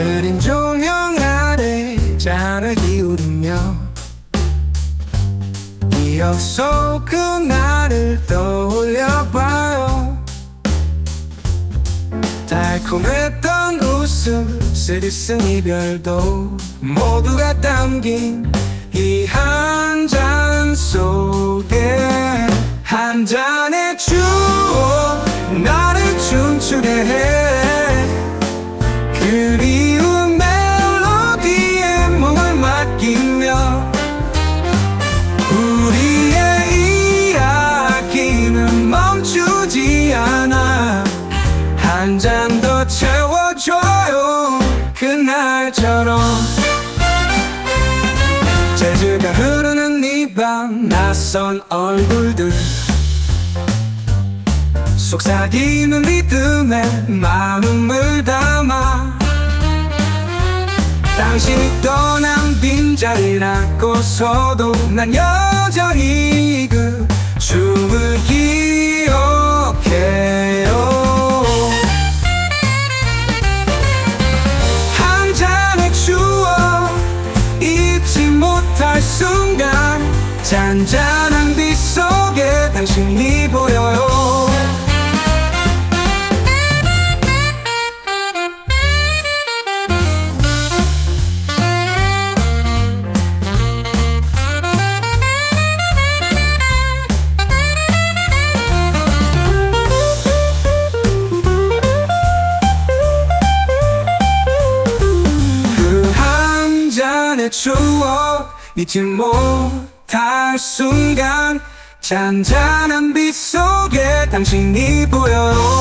흐린 조명 아래 잔을 기울이며 기억 속 그날을 떠올려봐요. 달콤했던 웃음 스리쓴 이별도 모두가 담긴 이 한 잔 속에 한 잔의 추억 나를 춤추게 해. 그리 채워줘요. 그날처럼. 재즈가 흐르는 이밤 낯선 얼굴들. 속삭이는 리듬에 마음을 담아. 당신이 떠난 빈자리라고서도 난 여전히 잔잔한 빛 속에 당신이 보여요. 그 추억 잊지 못 할 순간 잔잔한 빛 속에 당신이 보여